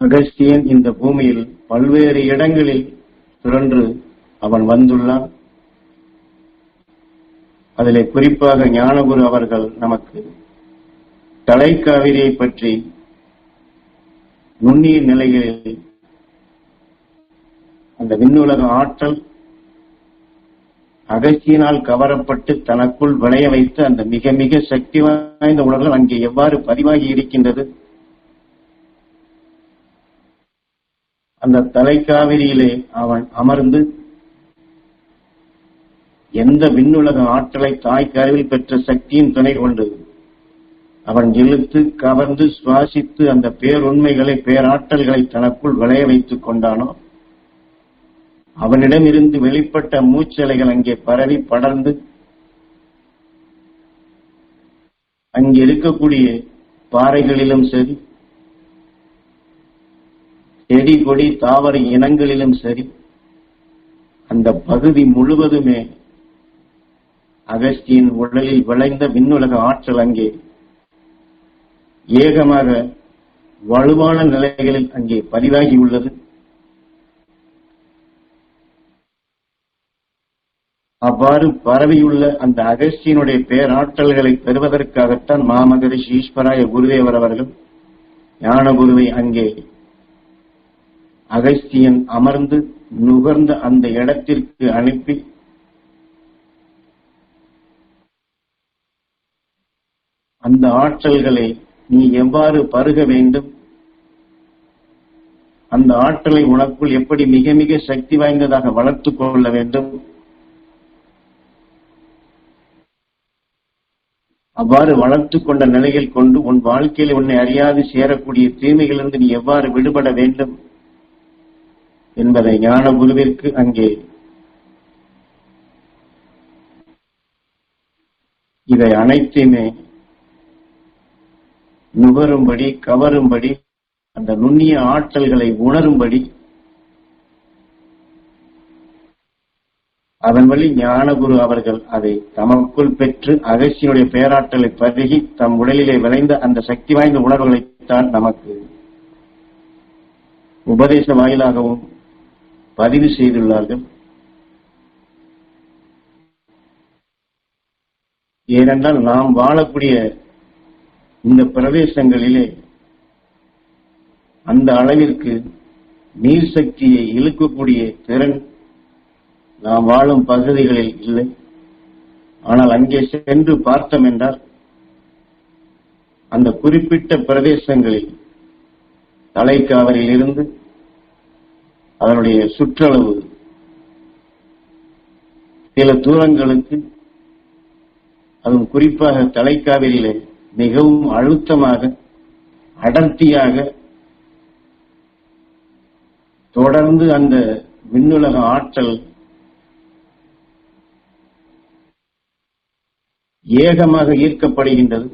அகஸ்தியன் இந்த பூமியில் பல்வேறு இடங்களில் சுழன்று அவன் வந்துள்ளான். அதிலே குறிப்பாக ஞானகுரு அவர்கள் நமக்கு தலைக்காவிரியை பற்றி நுண்ணிய நிலைகளில் அந்த விண்ணுலக ஆற்றல் அகஸ்தியினால் கவரப்பட்டு தனக்குள் விளைய வைத்து அந்த மிக மிக சக்தி வாய்ந்த உலகம் அங்கே எவ்வாறு பதிவாகி இருக்கின்றது? அந்த தலைக்காவிரியிலே அவன் அமர்ந்து எந்த விண்ணுலக ஆற்றலை தாய்க்கருவில் பெற்ற சக்தியின் துணை கொண்டு அவன் இழுத்து கவர்ந்து சுவாசித்து அந்த பேருண்மைகளை பேராற்றல்களை தனக்குள் விளைய வைத்துக் கொண்டானோ அவனிடமிருந்து வெளிப்பட்ட மூச்சலைகள் அங்கே பரவி படர்ந்து அங்கே இருக்கக்கூடிய பாறைகளிலும் சரி செடி கொடி தாவர இனங்களிலும் சரி அந்த பகுதி முழுவதுமே அகஸ்தியின் உடலில் விளைந்த விண்ணுலக ஆற்றல் அங்கே ஏகமாக வலுவான நிலைகளில் அங்கே பதிவாகி உள்ளது அவ்வாறு பரவியுள்ள அந்த அகஸ்தியனுடைய பேராற்றல்களை பெறுவதற்காகத்தான் மாமகரிஷி ஈஸ்வராய குருதேவர் அவர்கள் ஞான குருவை அங்கே அகஸ்தியன் அமர்ந்து நுகர்ந்த அந்த இடத்திற்கு அனுப்பி அந்த ஆற்றல்களை நீ எவ்வாறு பருக வேண்டும்? அந்த ஆற்றலை உனக்குள் எப்படி மிக மிக சக்தி வாய்ந்ததாக வளர்த்துக் கொள்ள வேண்டும்? அவ்வாறு வளர்த்து கொண்ட நிலையில் கொண்டு உன் வாழ்க்கையில் உன்னை அறியாது சேரக்கூடிய தீமைகளிலிருந்து நீ எவ்வாறு விடுபட வேண்டும்? என்பதை ஞான குருவிற்கு அங்கே இதை அனைத்தையுமே நுகரும்படி கவரும்படி அந்த நுண்ணிய ஆற்றல்களை உணரும்படி அதன் வழி ஞானகுரு அவர்கள் அதை தமக்குள் பெற்று அகசியனுடைய பேராற்றலை பருகி தம் உடலிலே விளைந்த அந்த சக்தி வாய்ந்த உணர்வுகளைத்தான் நமக்கு உபதேச வாயிலாகவும் பதிவு செய்துள்ளார்கள். ஏனென்றால் நாம் வாழக்கூடிய இந்த பிரதேசங்களிலே அந்த அளவிற்கு நீர் சக்தியை இழுக்கக்கூடிய திறன் நாம் வாழும் பகுதிகளில் இல்லை. ஆனால் அங்கே சென்று பார்த்தோம் என்றால் அந்த குறிப்பிட்ட பிரதேசங்களில் தலைக்காவலில் இருந்து அதனுடைய சுற்றளவு சில தூரங்களுக்கு அதுவும் குறிப்பாக தலைக்காவிரியில மிகவும் அழுத்தமாக அடர்த்தியாக தொடர்ந்து அந்த விண்ணுலக ஆற்றல் ஏகமாக ஈர்க்கப்படுகின்றது.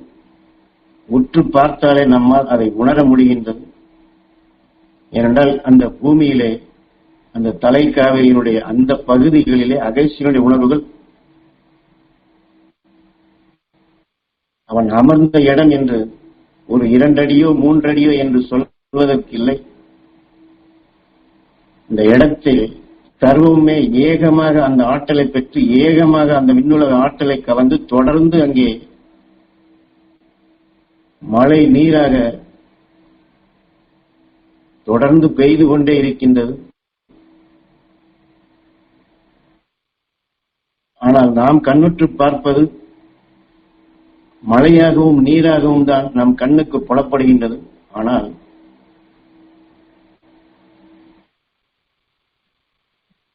உற்று பார்த்தாலே நம்மால் அதை உணர முடிகின்றது. ஏனென்றால் அந்த பூமியிலே அந்த தலைக்காவிரியினுடைய அந்த பகுதிகளிலே அகைசியனுடைய உணர்வுகள். அவன் அமர்ந்த இடம் என்று ஒரு இரண்டடியோ மூன்றடியோ என்று சொல்வதற்கில்லை. இந்த இடத்தில் சர்வமே ஏகமாக அந்த ஆற்றலை பெற்று ஏகமாக அந்த விண்ணுலக ஆற்றலை கவர்ந்து தொடர்ந்து அங்கே மழை நீராக தொடர்ந்து பெய்து கொண்டே இருக்கின்றது. ஆனால் நாம் கண்ணுற்று பார்ப்பது மழையாகவும் நீராகவும் தான் நம் கண்ணுக்கு புலப்படுகின்றது. ஆனால்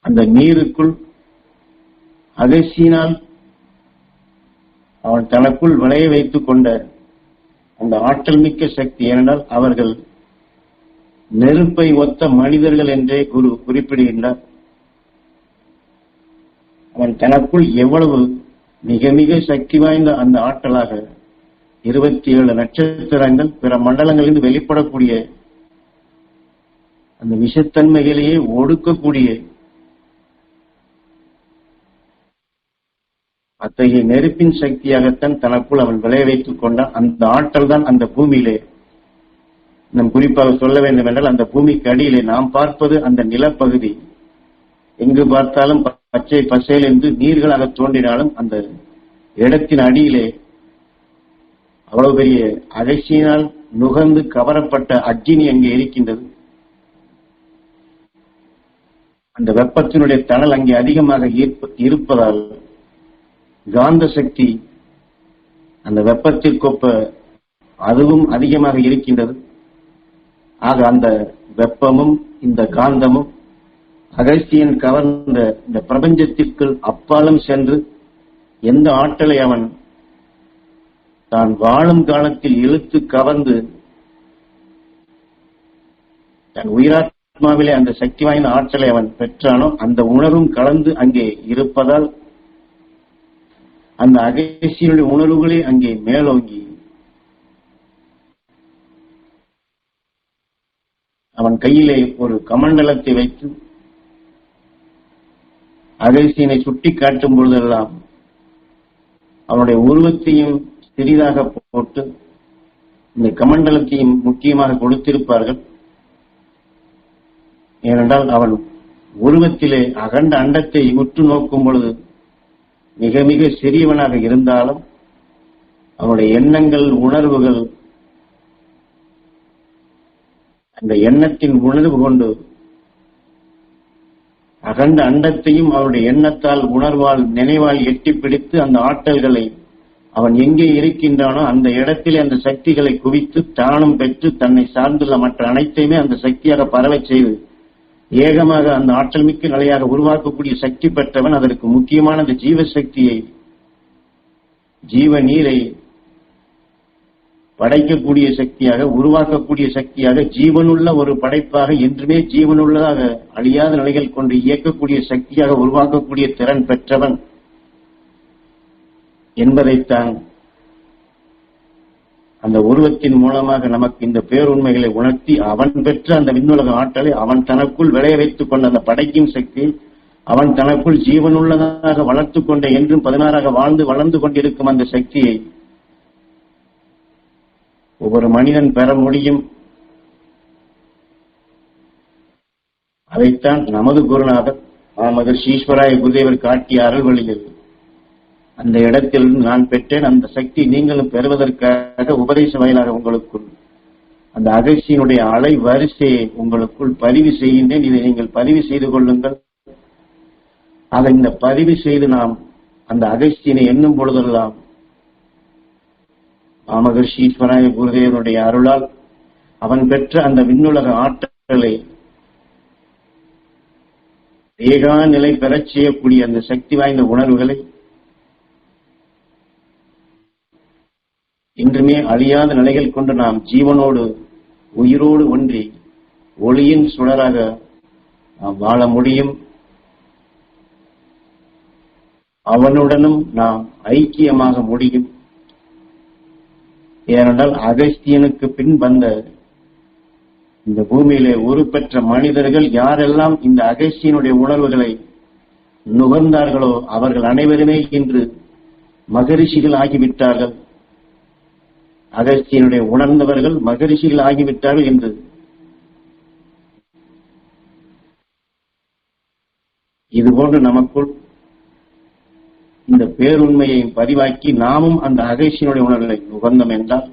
அந்த நீருக்குள் அகசியினால் அவன் தனக்குள் விளைய வைத்துக் கொண்ட அந்த ஆற்றல் மிக்க சக்தி ஏனென்றால் அவர்கள் நெருப்பை ஒத்த மனிதர்கள் என்றே குரு குறிப்பிடுகின்றார். அவன் தனக்குள் எவ்வளவு மிக மிக சக்தி வாய்ந்த அந்த ஆற்றலாக இருபத்தி ஏழு நட்சத்திரங்கள் பிற மண்டலங்களிலிருந்து வெளிப்படக்கூடிய அந்த விஷத்தன்மைகளையே ஒடுக்கக்கூடிய அத்தகைய நெருப்பின் சக்தியாகத்தான் தனக்குள் அவன் விளைய வைத்துக் கொண்டான் அந்த ஆற்றல் தான் அந்த பூமியிலே. நம் குறிப்பாக சொல்ல வேண்டும் என்றால் அந்த பூமிக்கு அடியிலே நாம் பார்ப்பது அந்த நிலப்பகுதி. எங்கு பார்த்தாலும் பச்சை பசையில் என்று நீர்களாக தோன்றினாலும் அந்த இடத்தின் அடியிலே அவ்வளவு பெரிய அகசியினால் நுகர்ந்து கவரப்பட்ட அக்னி அங்கே இருக்கின்றது. அந்த வெப்பத்தினுடைய தணல் அங்கே அதிகமாக இருப்பதால் காந்த சக்தி அந்த வெப்பத்திற்கொப்ப அதுவும் அதிகமாக இருக்கின்றது. ஆக அந்த வெப்பமும் இந்த காந்தமும் அகஸ்தியன் கவர்ந்த இந்த பிரபஞ்சத்திற்குள் அப்பாலும் சென்று எந்த ஆற்றலை அவன் தான் வாழும் காலத்தில் இழுத்து கவர்ந்து தன் உயிராத்மாவிலே அந்த சக்தி வாய்ந்த ஆற்றலை அவன் பெற்றானோ அந்த உணர்வும் கலந்து அங்கே இருப்பதால் அந்த அகசியனுடைய உணர்வுகளே அங்கே மேலோங்கி. அவன் கையிலே ஒரு கமண்டலத்தை வைத்து அகசியனை சுட்டி காட்டும் பொழுதெல்லாம் அவனுடைய உருவத்தையும் சிறிதாக போட்டு இந்த கமண்டலத்தையும் முக்கியமாக கொடுத்திருப்பார்கள். ஏனென்றால் அவன் உருவத்திலே அகண்ட அண்டத்தை உற்று நோக்கும் பொழுது மிக மிக சிறியவனாக இருந்தாலும் அவனுடைய எண்ணங்கள் உணர்வுகள் அந்த எண்ணத்தின் உணர்வு கொண்டு அகண்ட அண்டத்தையும் அவருடைய எண்ணத்தால் உணர்வால் நினைவால் எட்டி பிடித்து அந்த ஆற்றல்களை அவன் எங்கே இருக்கின்றானோ அந்த இடத்திலே அந்த சக்திகளை குவித்து தானம் பெற்று தன்னை சார்ந்துள்ள மற்ற அனைத்தையுமே அந்த சக்தியாக பரவச் செய்து ஏகமாக அந்த ஆற்றல் மிக்க நிலையாக உருவாக்கக்கூடிய சக்தி பெற்றவன் அதற்கு முக்கியமான அந்த ஜீவ சக்தியை ஜீவ நீரை படைக்கக்கூடிய சக்தியாக உருவாக்கக்கூடிய சக்தியாக ஜீவனுள்ள ஒரு படைப்பாக என்றுமே ஜீவனுள்ளதாக அழியாத நிலைகள் கொண்டு இயக்கக்கூடிய சக்தியாக உருவாக்கக்கூடிய திறன் பெற்றவன் என்பதைத்தான் அந்த உருவத்தின் மூலமாக நமக்கு இந்த பேருண்மைகளை உணர்த்தி அவன் பெற்ற அந்த விண்ணுலக ஆற்றலை அவன் தனக்குள் விளைய வைத்துக் கொண்ட அந்த படைக்கும் சக்தி அவன் தனக்குள் ஜீவனுள்ளதாக வளர்த்துக் கொண்ட என்றும் பதினாறாக வாழ்ந்து வளர்ந்து கொண்டிருக்கும் அந்த சக்தியை ஒவ்வொரு மனிதன் பெற முடியும். அதைத்தான் நமது குருநாதர் மகர்ஷி ஈஸ்வராய குருதேவர் காட்டிய அருள்வழியில் அந்த இடத்தில் நான் பெற்றேன். அந்த சக்தி நீங்களும் பெறுவதற்காக உபதேச வாயிலாக உங்களுக்குள் அந்த அகசியினுடைய அலை வரிசையை உங்களுக்குள் பதிவு செய்கின்றேன். இதை நீங்கள் பதிவு செய்து கொள்ளுங்கள். ஆக இந்த பதிவு செய்து நாம் அந்த அகஸ்தியனை எண்ணும் பொழுதெல்லாம் மாமகர்ஷி ஈஸ்வராய குருதேவனுடைய அருளால் அவன் பெற்ற அந்த விண்ணுலக ஆற்றலை ஏகா நிலை பெறச் செய்யக்கூடிய அந்த சக்தி வாய்ந்த உணர்வுகளை இன்றுமே அழியாத நிலைகள் கொண்டு நாம் ஜீவனோடு உயிரோடு ஒன்றி ஒளியின் சுடராக நாம் வாழ முடியும். அவனுடனும் நாம் ஐக்கியமாக முடியும். ஏனென்றால் அகஸ்தியனுக்கு பின் வந்த இந்த பூமியிலே உருப்பெற்ற மனிதர்கள் யாரெல்லாம் இந்த அகஸ்தியனுடைய உணர்வுகளை நுகர்ந்தார்களோ அவர்கள் அனைவருமே இன்று மகரிஷிகள் ஆகிவிட்டார்கள். அகஸ்தியனுடைய உணர்ந்தவர்கள் மகரிஷிகள் ஆகிவிட்டார்கள் என்று இது போன்று நமக்குள் இந்த பேருண்மையை பதிவாக்கி நாமும் அந்த அகசியனுடைய உணர்வுகளை நுகர்ந்தோம் என்றால்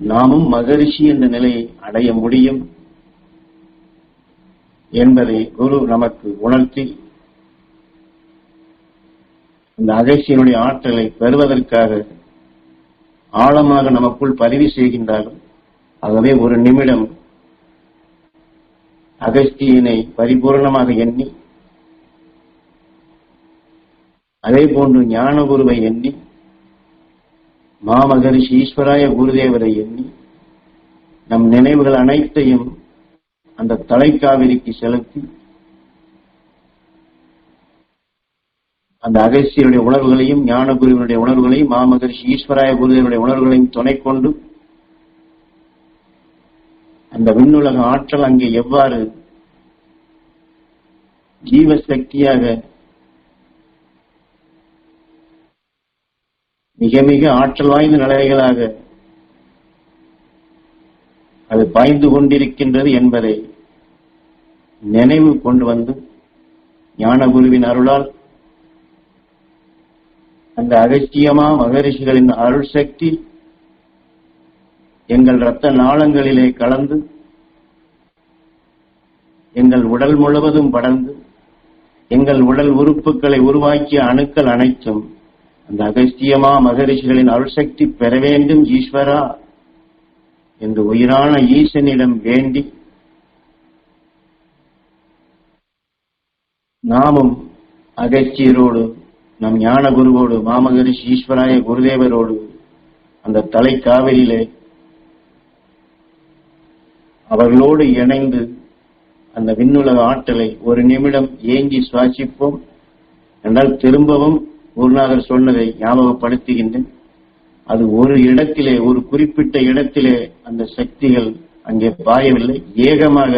நாமும் மகரிஷி என்ற நிலையை அடைய முடியும் என்பதை குரு நமக்கு உணர்த்தி இந்த அகசியனுடைய ஆற்றலை பெறுவதற்காக ஆழமாக நமக்குள் பதிவு செய்கின்றார்கள் ஆகவே ஒரு நிமிடம் அகஸ்தியினை பரிபூர்ணமாக எண்ணி அதே போன்று ஞான குருவை எண்ணி மாமகரிஷி ஈஸ்வராய குருதேவரை எண்ணி நம் நினைவுகள் அனைத்தையும் அந்த தலைக்காவிரிக்கு செலுத்தி அந்த அகசியருடைய உணர்வுகளையும் ஞானகுருவினுடைய உணர்வுகளையும் மாமகரிஷி ஈஸ்வராய குருதேவனுடைய உணர்வுகளையும் துணை கொண்டு அந்த விண்ணுலக ஆற்றல் அங்கே எவ்வாறு ஜீவசக்தியாக மிக மிக ஆற்றல் வாய்ந்த நிலைகளாக அது பாய்ந்து கொண்டிருக்கின்றது என்பதை நினைவு கொண்டு வந்து ஞானகுருவின் அருளால் அந்த அகஸ்தியமா மகரிஷிகளின் அருள் சக்தி எங்கள் இரத்த நாளங்களிலே கலந்து எங்கள் உடல் முழுவதும் படர்ந்து எங்கள் உடல் உறுப்புகளை உருவாக்கிய அணுக்கள் அனைத்தும் அந்த அகஸ்தியமா மகரிஷிகளின் அருள்சக்தி பெற வேண்டும் ஈஸ்வரா? என்று உயிரான ஈசனிடம் வேண்டி நாமும் அகஸ்தியரோடு நம் ஞான குருவோடு மாமகரிஷி ஈஸ்வராய குருதேவரோடு அந்த தலை காவிரியிலே அவர்களோடு இணைந்து அந்த விண்ணுலக ஆற்றலை ஒரு நிமிடம் ஏங்கி சுவாசிப்போம் என்றால் திரும்பவும் குருநாதர் சொன்னதை ஞாபகப்படுத்துகின்றேன். அது ஒரு இடத்திலே ஒரு குறிப்பிட்ட இடத்திலே அந்த சக்திகள் அங்கே பாயவில்லை. ஏகமாக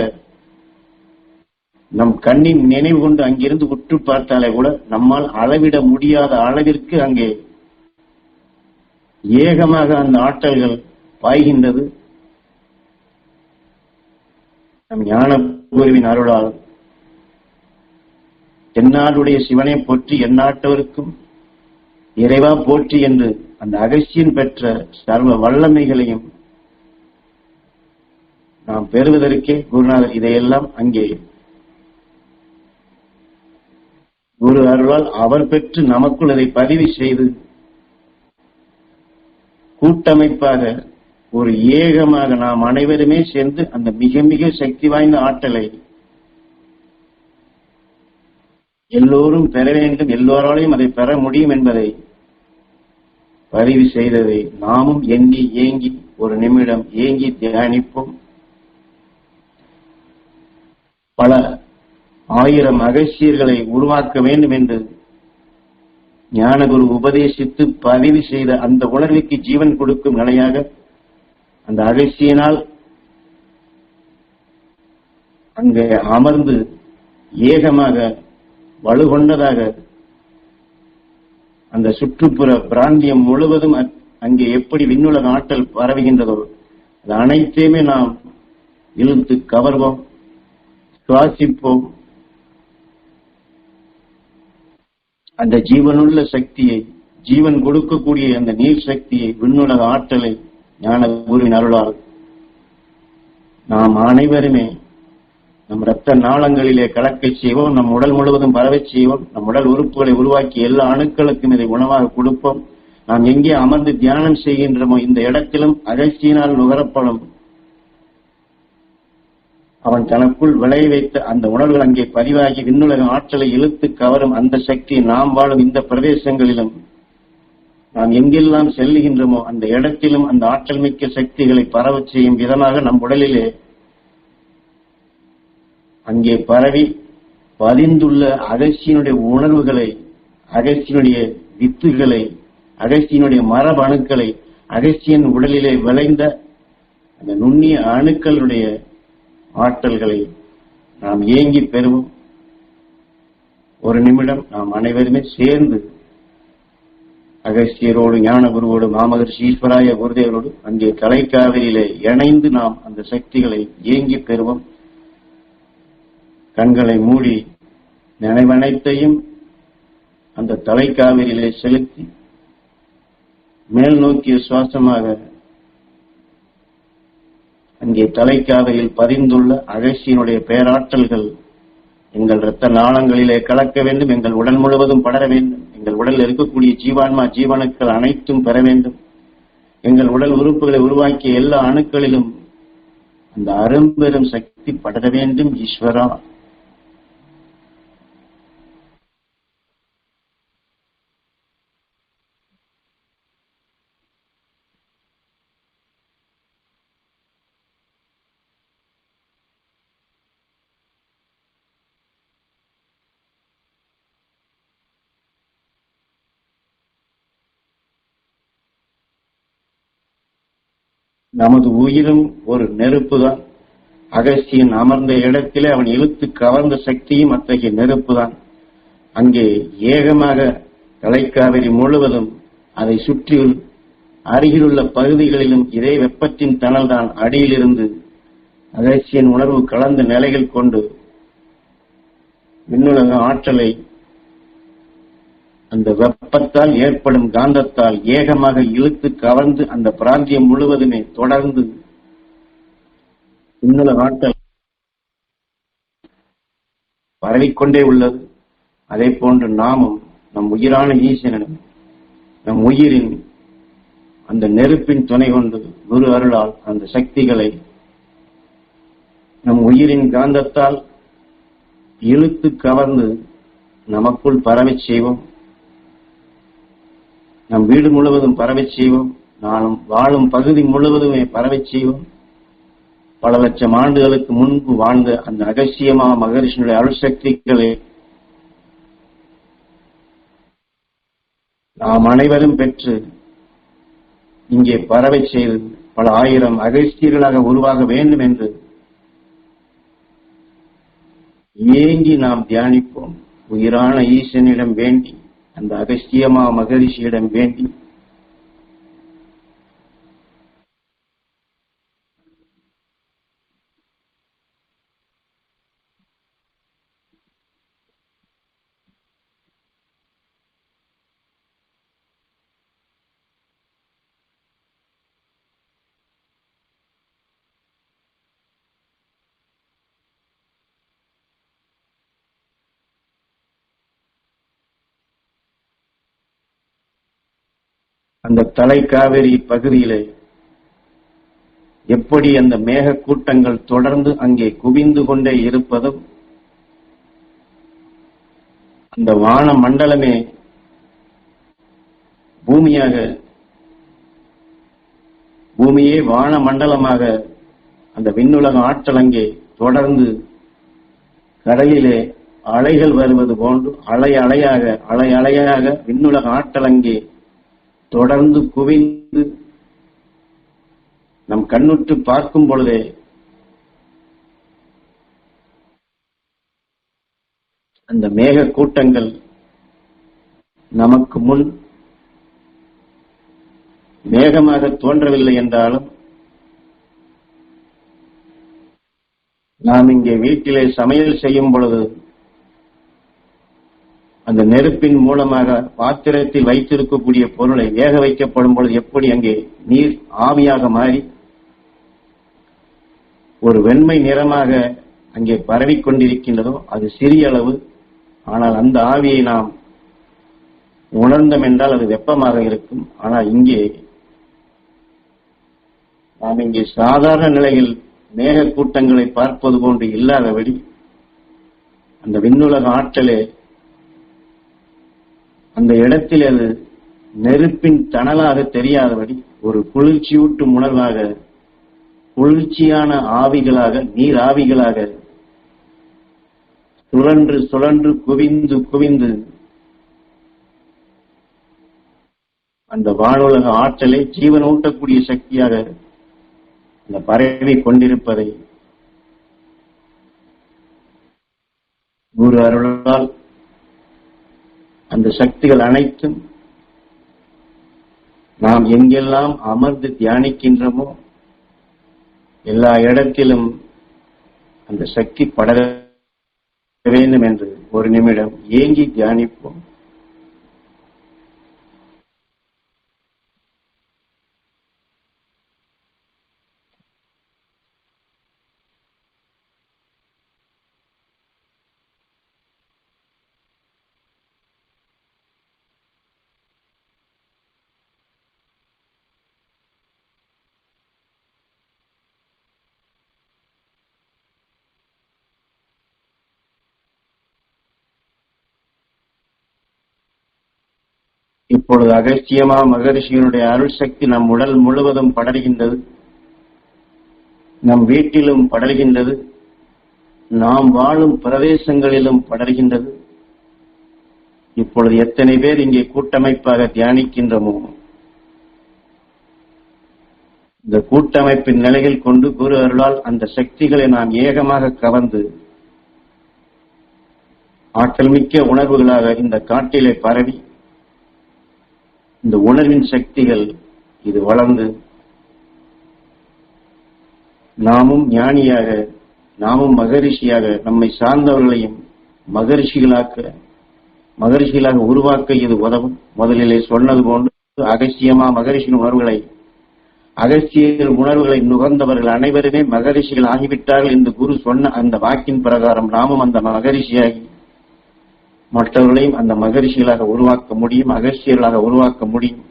நம் கண்ணின் நினைவு கொண்டு அங்கிருந்து உற்று பார்த்தாலே கூட நம்மால் அளவிட முடியாத அளவிற்கு அங்கே ஏகமாக அந்த ஆற்றல்கள் பாய்கின்றது. நம் ஞான குருவின் அருளால் தென்னாடுடைய சிவனை போற்றி எந்நாட்டவருக்கும் இறைவா போற்றி என்று அந்த அகசியன் பெற்ற சர்வ வல்லமைகளையும் நாம் பெறுவதற்கே குருநாதர் இதையெல்லாம் அங்கே குரு அருளால் அவர் பெற்று நமக்குள் அதை பதிவு செய்து கூட்டமைப்பாக ஒரு ஏகமாக நாம் அனைவருமே சேர்ந்து அந்த மிக மிக சக்தி வாய்ந்த ஆற்றலை எல்லோரும் பெற வேண்டும் எல்லோராலையும் அதை பெற முடியும் என்பதை பதிவு செய்ததை நாமும் எண்ணி ஏங்கி ஒரு நிமிடம் ஏங்கி தியானிப்போம். பல ஆயிரம் அகசியர்களை உருவாக்க வேண்டும் என்று ஞானகுரு உபதேசித்து பதிவு செய்த அந்த உணர்வுக்கு ஜீவன் கொடுக்கும் நிலையாக அந்த அகசியினால் அங்கே அமர்ந்து ஏகமாக வலுகொண்டதாக அந்த சுற்றுப்புற பிராந்தியம் முழுவதும் அங்கே எப்படி விண்ணுலக ஆற்றல் பரவுகின்றதோ அது அனைத்தையுமே நாம் இழுத்து கவர்வோம் சுவாசிப்போம். அந்த ஜீவனுள்ள சக்தியை ஜீவன் கொடுக்கக்கூடிய அந்த நீர் சக்தியை விண்ணுலக ஆற்றலை ஞான குருவின் அருளால் நாம் அனைவருமே நம் ரத்த நாளங்களிலே கலக்கச் செய்வோம் நம் உடல் முழுவதும் பரவச் செய்வோம் நம் உடல் உறுப்புகளை உருவாக்கி எல்லா அணுக்களுக்கும் இதை உணவாக கொடுப்போம். நாம் எங்கே அமர்ந்து தியானம் செய்கின்றோமோ இந்த இடத்திலும் அகழ்ச்சியினால் நுகரப்படும். அவன் தனக்குள் விளைய வைத்த அந்த உணர்வுகள் அங்கே பதிவாகி விண்ணுலக ஆற்றலை இழுத்து கவரும் அந்த சக்தி நாம் வாழும் இந்த பிரதேசங்களிலும். நாம் எங்கெல்லாம் செல்லுகின்றோமோ அந்த இடத்திலும் அந்த ஆற்றல் மிக்க சக்திகளை பரவச் செய்யும் விதமாக நம் உடலிலே அங்கே பரவி பதிந்துள்ள அகஸ்தியனுடைய உணர்வுகளை அகஸ்தியனுடைய வித்துகளை அகஸ்தியனுடைய மரபணுக்களை அகஸ்தியன் உடலிலே விளைந்த அந்த நுண்ணிய அணுக்களுடைய ஆற்றல்களை நாம் ஏங்கி பெறுவோம். ஒரு நிமிடம் நாம் அனைவருமே சேர்ந்து அகஸ்தியரோடு ஞான குருவோடு மாமகர்ஷி ஈஸ்வராய குருதேவரோடு அங்கே தலைக்காவிரியிலே இணைந்து நாம் அந்த சக்திகளை ஏங்கி பெறுவோம். கண்களை மூடி நினைவனைத்தையும் அந்த தலைக்காவிரியிலே செலுத்தி மேல் நோக்கிய சுவாசமாக அங்கே தலைக்காவிரியில் பதிந்துள்ள அகசியினுடைய பேராற்றல்கள் எங்கள் இரத்த நாளங்களிலே கலக்க வேண்டும் எங்கள் உடல் முழுவதும் படர வேண்டும் எங்கள் உடலில் இருக்கக்கூடிய ஜீவான்மா ஜீவனுக்கள் அனைத்தும் பெற வேண்டும். எங்கள் உடல் உறுப்புகளை உருவாக்கிய எல்லா அணுக்களிலும் அந்த அரும்பெரும் சக்தி படர வேண்டும் ஈஸ்வரா. நமது உயிரும் ஒரு நெருப்பு தான் அகஸ்தியன் அமர்ந்த இடத்திலே அவன் இழுத்து கவர்ந்த சக்தியும் அத்தகைய நெருப்பு தான் அங்கே ஏகமாக தலைக்காவிரி முழுவதும் அதை சுற்றியும் அருகிலுள்ள பகுதிகளிலும் இதே வெப்பத்தின் தணல்தான் அடியிலிருந்து அகசியின் உணர்வு கலந்த நிலைகள் கொண்டு விண்ணுலக ஆற்றலை அந்த வெப்பத்தால் ஏற்படும் காந்தத்தால் ஏகமாக இழுத்து கவர்ந்து அந்த பிராந்தியம் முழுவதுமே தொடர்ந்து விண்ணுலக ஆற்றல் பரவிக்கொண்டே உள்ளது. அதே போன்று நாமும் நம் உயிரான ஈசனிடம் நம் உயிரின் அந்த நெருப்பின் துணை கொண்டு குரு அருளால் அந்த சக்திகளை நம் உயிரின் காந்தத்தால் இழுத்து கவர்ந்து நமக்குள் பரவச் செய்வோம். நம் வீடு முழுவதும் பரவச் செய்வோம். நானும் வாழும் பகுதி முழுவதுமே பரவச் செய்வோம். பல லட்சம் ஆண்டுகளுக்கு முன்பு வாழ்ந்த அந்த அகசியமா மகரிஷனுடைய அருள்சக்திகளை நாம் அனைவரும் பெற்று இங்கே பரவை செய்து பல ஆயிரம் அகஸ்தியர்களாக உருவாக வேண்டும் என்று ஏங்கி நாம் தியானிப்போம். உயிரான ஈசனிடம் வேண்டி and the Agastya Magarishi Rambendi அந்த தலைக்காவிரி பகுதியிலே எப்படி அந்த மேக கூட்டங்கள் தொடர்ந்து அங்கே குவிந்து கொண்டே இருப்பதும் அந்த வான மண்டலமே பூமியாக பூமியே வான மண்டலமாக அந்த விண்ணுலக ஆற்றல் அங்கே தொடர்ந்து கடலிலே அலைகள் வருவது போன்று அலை அலையாக அலை அலையாக விண்ணுலக ஆற்றல் அங்கே தொடர்ந்து குவிந்து நம் கண்ணுற்று பார்க்கும் பொழுதே அந்த மேக கூட்டங்கள் நமக்கு முன் மேகமாக தோன்றவில்லை என்றாலும் நாம் இங்கே வீட்டிலே சமையல் செய்யும் பொழுது அந்த நெருப்பின் மூலமாக பாத்திரத்தில் வைத்திருக்கக்கூடிய பொருளை வேக வைக்கப்படும் பொழுது எப்படி அங்கே நீர் ஆவியாக மாறி ஒரு வெண்மை நிறமாக அங்கே பரவிக் கொண்டிருக்கின்றதோ அது சிறிய அளவு. ஆனால் அந்த ஆவியை நாம் உணர்ந்தோம் என்றால் அது வெப்பமாக இருக்கும். ஆனால் இங்கே நாம் இங்கே சாதாரண நிலையில் மேக கூட்டங்களை பார்ப்பது போன்று இல்லாதபடி அந்த விண்ணுலக ஆற்றலே அந்த இடத்தில் அது நெருப்பின் தணலாக தெரியாதபடி ஒரு குளிர்ச்சியூட்டும் உணர்வாக குளிர்ச்சியான ஆவிகளாக நீர் ஆவிகளாக சுழன்று சுழன்று குவிந்து குவிந்து அந்த வானுலக ஆற்றலை ஜீவனூட்டக்கூடிய சக்தியாக அந்த பரவி கொண்டிருப்பதை குரு அருளால் அந்த சக்திகள் அனைத்தும் நாம் எங்கெல்லாம் அமர்ந்து தியானிக்கின்றோமோ எல்லா இடத்திலும் அந்த சக்தி படர வேண்டும் என்று ஒரு நிமிடம் ஏங்கி தியானிப்போம். இப்பொழுது அகஸ்தியமா மகரிஷியினுடைய அருள் சக்தி நம் உடல் முழுவதும் படர்கின்றது. நம் வீட்டிலும் படர்கின்றது. நாம் வாழும் பிரதேசங்களிலும் படர்கின்றது. இப்பொழுது எத்தனை பேர் இங்கே கூட்டமைப்பாக தியானிக்கின்றமோ. இந்த கூட்டமைப்பின் நிலையில் கொண்டு குரு அருளால் அந்த சக்திகளை நாம் ஏகமாக கவர்ந்து ஆற்றல் மிக்க உணர்வுகளாக இந்த காட்டிலே பரவி இந்த உணர்வின் சக்திகள் இது வளர்ந்து நாமும் ஞானியாக நாமும் மகரிஷியாக நம்மை சார்ந்தவர்களையும் மகரிஷிகளாக்க மகரிஷிகளாக உருவாக்க இது உதவும். முதலிலே சொன்னது போன்று அகசியமா மகரிஷியின் உணர்வுகளை அகசிய உணர்வுகளை நுகர்ந்தவர்கள் அனைவருமே மகரிஷிகள் ஆகிவிட்டார்கள் என்று குரு சொன்ன அந்த வாக்கின் பிரகாரம் நாமும் அந்த மகரிஷியாகி மற்றவர்களையும் அந்த மகரிஷிகளாக உருவாக்க முடியும் அகசியர்களாக உருவாக்க முடியும்.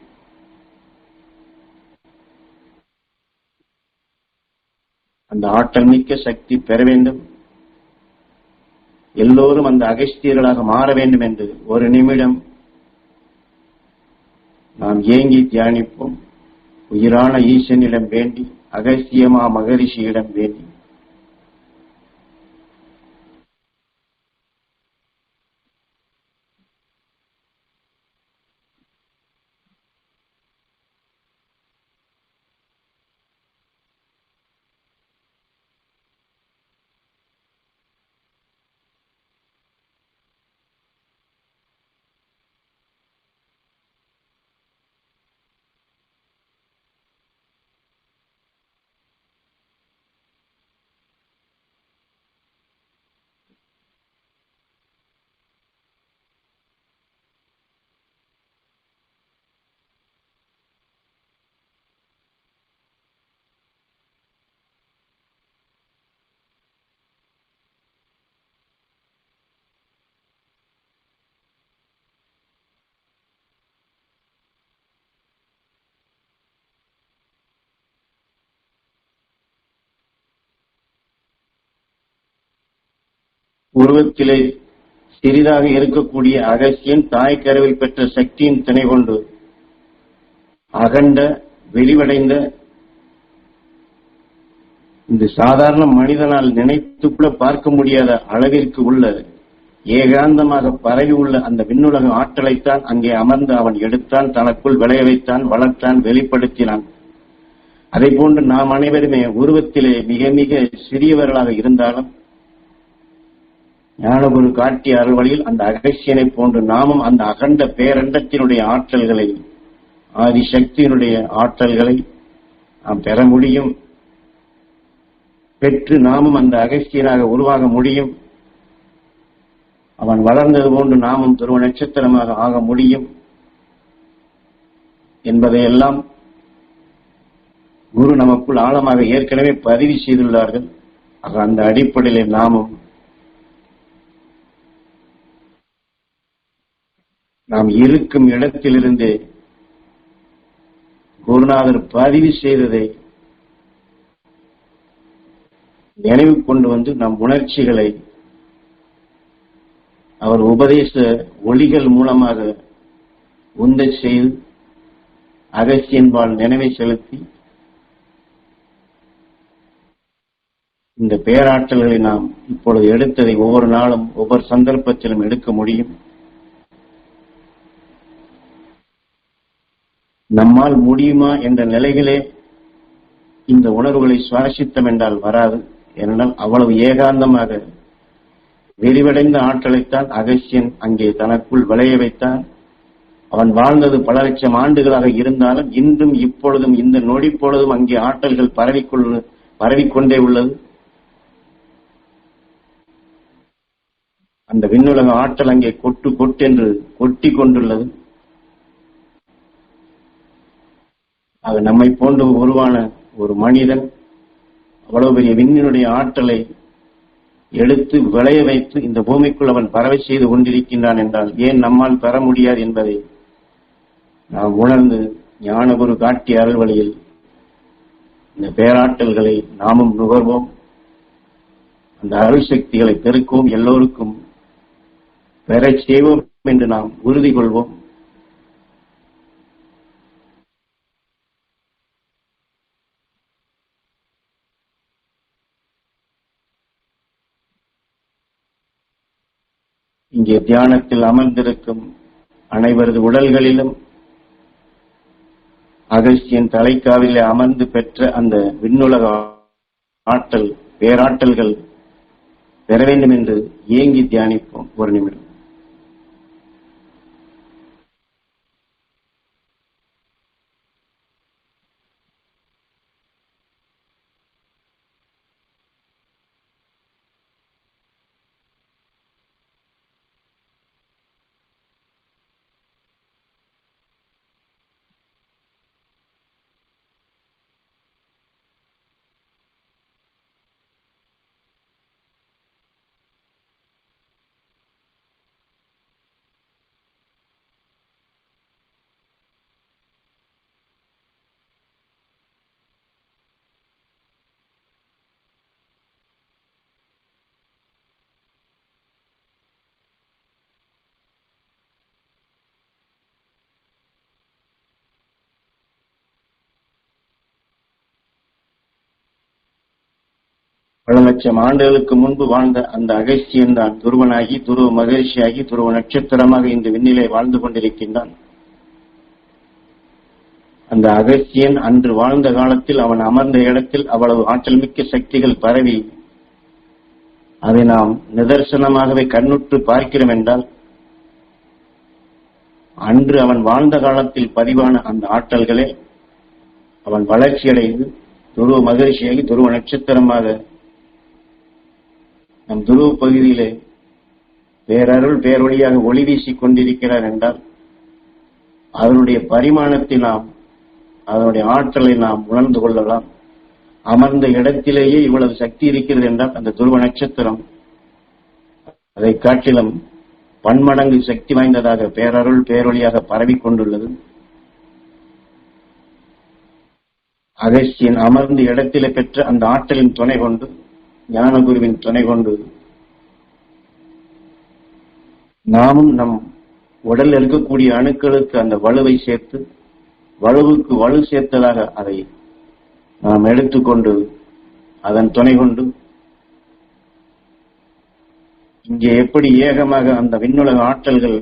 அந்த ஆற்றல் மிக்க சக்தி பெற வேண்டும். எல்லோரும் அந்த அகஸ்தியர்களாக மாற வேண்டும் என்று ஒரு நிமிடம் நாம் ஏங்கி தியானிப்போம். உயிரான ஈசனிடம் வேண்டி அகஸ்தியமா மகரிஷியிடம் வேண்டி. உருவத்திலே சிறிதாக இருக்கக்கூடிய அகசியன் தாய்க்கருவில் பெற்ற சக்தியின் துணை கொண்டு அகண்ட வெளிவடைந்த இந்த சாதாரண மனிதனால் நினைத்து கூட பார்க்க முடியாத அளவிற்கு உள்ள ஏகாந்தமாக பரவி உள்ள அந்த விண்ணுலக ஆற்றலைத்தான் அங்கே அமர்ந்து அவன் எடுத்தான் தனக்குள் விளைய வைத்தான் வளர்த்தான் வெளிப்படுத்தினான். அதை போன்று நாம் அனைவருமே உருவத்திலே மிக மிக சிறியவர்களாக இருந்தாலும் ஞானகுரு காட்டிய அருள்வழியில் அந்த அகசியனை போன்று நாமும் அந்த அகண்ட பேரண்டத்தினுடைய ஆற்றல்களை ஆதிசக்தியினுடைய ஆற்றல்களை நாம் பெற முடியும். பெற்று நாமும் அந்த அகஸ்தியனாக உருவாக முடியும். அவன் வளர்ந்தது போன்று நாமும் துருவ நட்சத்திரமாக ஆக முடியும். என்பதையெல்லாம் குரு நமக்குள் ஆழமாக ஏற்கனவே பதிவு செய்துள்ளார்கள். ஆக அந்த அடிப்படையில் நாமும் நாம் இருக்கும் இடத்திலிருந்து குருநாதர் பதிவு செய்ததை நினைவு கொண்டு வந்து நம் உணர்ச்சிகளை அவர் உபதேச ஒளிகள் மூலமாக உந்த செய்து அகசியன்பால் நினைவை செலுத்தி இந்த பேராற்றல்களை நாம் இப்பொழுது எடுத்ததை ஒவ்வொரு நாளும் ஒவ்வொரு சந்தர்ப்பத்திலும் எடுக்க முடியும். நம்மால் முடியுமா என்ற நிலைகளே இந்த உணர்வுகளை சுவாசித்தம் என்றால் வராது. ஏனென்றால் அவ்வளவு ஏகாந்தமாக விரிவடைந்த ஆற்றலைத்தான் அகசியன் அங்கே தனக்குள் விளைய வைத்தான். அவன் வாழ்ந்தது பல லட்சம் ஆண்டுகளாக இருந்தாலும் இன்றும் இப்பொழுதும் இந்த நொடி பொழுதும் அங்கே ஆற்றல்கள் பரவிக்கொள்ள பரவிக்கொண்டே உள்ளது. அந்த விண்ணுலக ஆற்றல் அங்கே கொட்டு கொட்டென்று கொட்டி கொண்டுள்ளது ஆக நம்மை போன்று உருவான ஒரு மனிதன் அவ்வளவு பெரிய விண்ணினுடைய ஆற்றலை எடுத்து விளைய வைத்து இந்த பூமிக்குள் அவன் பறவை செய்து கொண்டிருக்கின்றான் என்றால் ஏன் நம்மால் பெற முடியாது என்பதை நாம் உணர்ந்து ஞானகுரு காட்டிய அருள்வழியில் இந்த பேராற்றல்களை நாமும் நுகர்வோம். அந்த அருள் சக்திகளை பெருக்குவோம் எல்லோருக்கும் பெறச் செய்வோம் என்று நாம் உறுதி கொள்வோம். இங்கே தியானத்தில் அமர்ந்திருக்கும் அனைவரது உடல்களிலும் அகஸ்தியன் தலைக்காவிலே அமர்ந்து பெற்ற அந்த விண்ணுலக ஆற்றல் பேராற்றல்கள் பெற வேண்டும் என்று ஏங்கி தியானிப்போம். ஒரு நிமிடம். பல லட்சம் ஆண்டுகளுக்கு முன்பு வாழ்ந்த அந்த அகஸ்தியன் தான் துருவனாகி துருவ மகிழ்ச்சியாகி துருவ நட்சத்திரமாக இந்த விண்ணிலே வாழ்ந்து கொண்டிருக்கின்றான். அந்த அகஸ்தியன் அன்று வாழ்ந்த காலத்தில் அவன் அமர்ந்த இடத்தில் அவ்வளவு ஆற்றல் மிக்க சக்திகள் பரவி அதை நாம் நிதர்சனமாகவே கண்ணுற்று பார்க்கிறோம் என்றால் அன்று அவன் வாழ்ந்த காலத்தில் பதிவான அந்த ஆற்றல்களே அவன் வளர்ச்சியடைந்து துருவ மகிழ்ச்சியாகி துருவ நட்சத்திரமாக நம் துருவ பகுதியிலே பேரருள் பேரொழியாக ஒளி வீசிக் கொண்டிருக்கிறார் என்றால் அதனுடைய பரிமாணத்தை நாம் அதனுடைய ஆற்றலை நாம் உணர்ந்து கொள்ளலாம். அமர்ந்த இடத்திலேயே இவ்வளவு சக்தி இருக்கிறது என்றால் அந்த துருவ நட்சத்திரம் அதை காட்டிலும் பன்மடங்கு சக்தி வாய்ந்ததாக பேரருள் பேரொழியாக பரவிக் கொண்டுள்ளது. அகஸ்தியன் அமர்ந்த இடத்திலே பெற்ற அந்த ஆற்றலின் துணை கொண்டு ஞானகுருவின் துணை கொண்டு நாமும் நம் உடல் இருக்கக்கூடிய அணுக்களுக்கு அந்த வலுவை சேர்த்து வலுவுக்கு வலு சேர்த்ததாக அதை நாம் எடுத்துக்கொண்டு அதன் துணை கொண்டு இங்கே எப்படி ஏகமாக அந்த விண்ணுலக ஆற்றல்கள்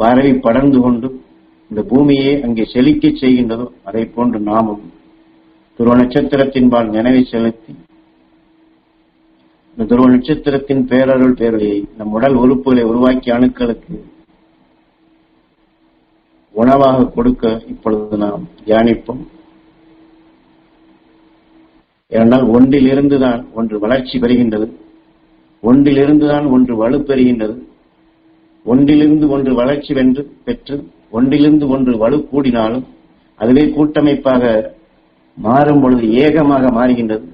பரவி படர்ந்து கொண்டு இந்த பூமியை அங்கே செழிக்க செய்கின்றதோ அதை போன்று நாமும் துருவ நட்சத்திரத்தின்பால் நினைவை செலுத்தி இந்த துருவ நட்சத்திரத்தின் பேரருள் பேரொழியை நம் உடல் உறுப்புகளை உருவாக்கிய அணுக்களுக்கு உணவாக கொடுக்க இப்பொழுது நாம் தியானிப்போம். ஏனென்றால் ஒன்றிலிருந்துதான் ஒன்று வளர்ச்சி பெறுகின்றது ஒன்றிலிருந்துதான் ஒன்று வலு பெறுகின்றது ஒன்றிலிருந்து ஒன்று வளர்ச்சி வென்று பெற்று ஒன்றிலிருந்து ஒன்று வலு கூடினாலும் அதுவே கூட்டமைப்பாக மாறும் பொழுது ஏகமாக மாறுகின்றது.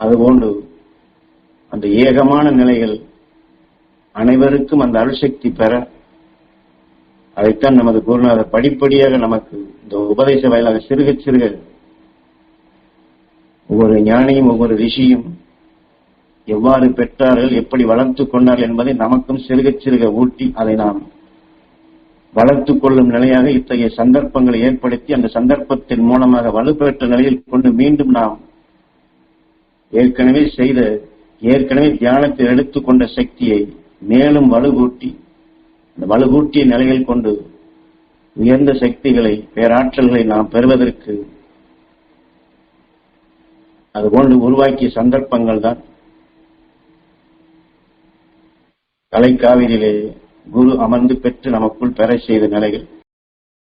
அதுபோன்று அந்த ஏகமான நிலைகள் அனைவருக்கும் அந்த அருள்சக்தி பெற அதைத்தான் நமது குருநாதர் படிப்படியாக நமக்கு இந்த உபதேச வாயிலாக சிறுக சிறுக ஒவ்வொரு ஞானியும் ஒவ்வொரு ரிஷியும் எவ்வாறு பெற்றார்கள் எப்படி வளர்த்துக் கொண்டார்கள் என்பதை நமக்கும் சிறுக சிறுக ஊட்டி அதை நாம் வளர்த்துக் கொள்ளும் நிலையாக இத்தகைய சந்தர்ப்பங்களை ஏற்படுத்தி அந்த சந்தர்ப்பத்தின் மூலமாக வலுப்பெற்ற நிலையில் கொண்டு மீண்டும் நாம் ஏற்கனவே செய்த ஏற்கனவே தியானத்தில் எடுத்துக்கொண்ட சக்தியை மேலும் வலுகூட்டி அந்த வலுகூட்டிய நிலையில் கொண்டு உயர்ந்த சக்திகளை பேராற்றல்களை நாம் பெறுவதற்கு அதுபோன்று உருவாக்கிய சந்தர்ப்பங்கள் தான். கலைக்காவிரிலே குரு அமர்ந்து பெற்று நமக்குள் பெற செய்த நிலைகள்.